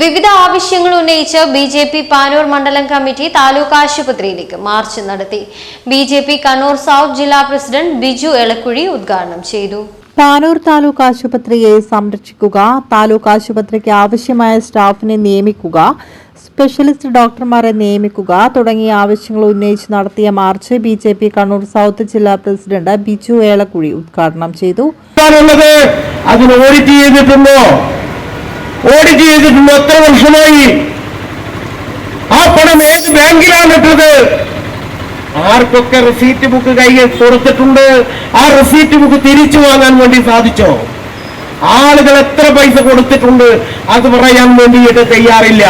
വിവിധ ആവശ്യങ്ങൾ ഉന്നയിച്ച് ബി ജെ പി പാനൂർ മണ്ഡലം കമ്മിറ്റി താലൂക്ക് ആശുപത്രിയിലേക്ക് മാർച്ച് നടത്തി. B J P Kannur south ജില്ലാ പ്രസിഡന്റ് ബിജു എളക്കുഴി ഉദ്ഘാടനം ചെയ്തു. പാനൂർ താലൂക്ക് ആശുപത്രിയെ സംരക്ഷിക്കുക താലൂക്ക് ആശുപത്രിക്ക് ആവശ്യമായ സ്റ്റാഫിനെ നിയമിക്കുക സ്പെഷ്യലിസ്റ്റ് ഡോക്ടർമാരെ നിയമിക്കുക തുടങ്ങിയ ആവശ്യങ്ങൾ ഉന്നയിച്ച് നടത്തിയ march B J P Kannur south ജില്ലാ പ്രസിഡന്റ് ബിജു ഏളക്കുഴി ഉദ്ഘാടനം ചെയ്തു. അതിന് ഓഡിറ്റ് ചെയ്തിട്ടുണ്ടോ? ഓഡിറ്റ് ചെയ്തിട്ടുണ്ട് എത്ര വർഷമായി? ആ പണം ഏത് ബാങ്കിലാണ് ഇട്ടത്? ആർക്കൊക്കെ റെസീറ്റ് ബുക്ക് കയ്യിൽ കൊടുത്തിട്ടുണ്ട്? ആ റെസീറ്റ് ബുക്ക് തിരിച്ചു വാങ്ങാൻ വേണ്ടി സാധിച്ചോ? ആളുകൾ എത്ര പൈസ കൊടുത്തിട്ടുണ്ട്? അത് പറയാൻ വേണ്ടിയിട്ട് തയ്യാറില്ല.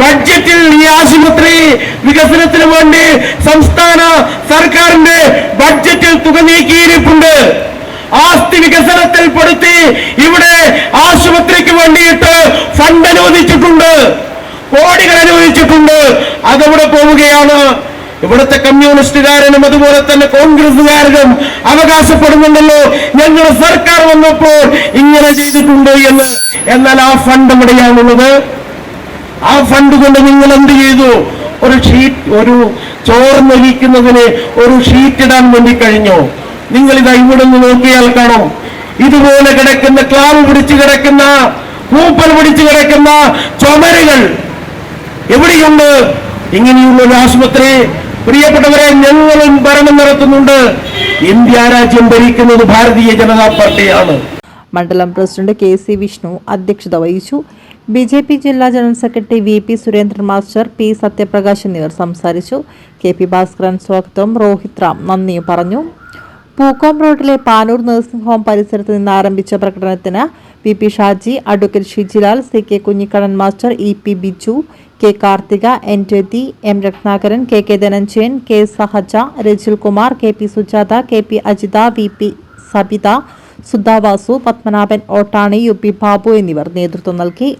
ബഡ്ജറ്റിൽ ഈ ആശുപത്രി വികസനത്തിന് വേണ്ടി സംസ്ഥാന സർക്കാരിന്റെ ബഡ്ജറ്റിൽ തുക നീക്കിയിരിപ്പുണ്ട്. വികസനത്തിൽ പെടുത്തി ഇവിടെ ആശുപത്രിക്ക് വേണ്ടിയിട്ട് ഫണ്ട് അനുവദിച്ചിട്ടുണ്ട്. കോടികൾ അനുവദിച്ചിട്ടുണ്ട്. അതവിടെ പോവുകയാണ്. ഇവിടുത്തെ കമ്മ്യൂണിസ്റ്റുകാരനും അതുപോലെ തന്നെ കോൺഗ്രസുകാരനും അവകാശപ്പെടുന്നുണ്ടല്ലോ. ഞങ്ങൾ സർക്കാർ വന്നപ്പോൾ ഇങ്ങനെ ചെയ്തിട്ടുണ്ട് എന്ന്. എന്നാൽ ആ ഫണ്ട് എവിടെയാണുള്ളത്? ആ ഫണ്ട് കൊണ്ട് നിങ്ങൾ എന്ത് ചെയ്തു? ഒരു ഷീറ്റ് ഒരു ചോർന്നിരിക്കുന്നതിന് ഒരു ഷീറ്റ് ഇടാൻ വേണ്ടി കഴിഞ്ഞു. നിങ്ങൾ ഇതാ ഇവിടെ നിന്ന് നോക്കിയാൽ കാണും. ഇതുപോലെ കിടക്കുന്ന ക്ലാവ് പിടിച്ചു കിടക്കുന്ന പൂപ്പൽ പിടിച്ചു കിടക്കുന്ന ചുമരുകൾ എവിടെയുണ്ട്? ഇങ്ങനെയുള്ള ഒരു ആശുപത്രി പ്രിയപ്പെട്ടവരെ ഞങ്ങളും ഭരണം നടത്തുന്നുണ്ട്. ഇന്ത്യ രാജ്യം ഭരിക്കുന്നത് ഭാരതീയ ജനതാ പാർട്ടിയാണ്. മണ്ഡലം പ്രസിഡന്റ് കെ സി വിഷ്ണു അധ്യക്ഷത വഹിച്ചു. ബി ജെ പി ജില്ലാ general secretary V P Surendran master P Sathyaprakash എന്നിവർ സംസാരിച്ചു. കെ പി ഭാസ്കരൻ സ്വാഗതവും രോഹിത് റാം നന്ദിയും പറഞ്ഞു. പൂക്കോം റോഡിലെ പാനൂർ നഴ്സിംഗ് ഹോം പരിസരത്ത് നിന്ന് ആരംഭിച്ച പ്രകടനത്തിന് V P Shaji advocate Shijilal C K Kunhikkadan master E P Biju K Karthika N Rathi M Rathnakaran K K Dhananjayan K Sahaja Rajil Kumar K P Sujatha K P Ajitha V P Sabitha Sudhavasu Padmanabhan Ottani U P Babu എന്നിവർ നേതൃത്വം നൽകി.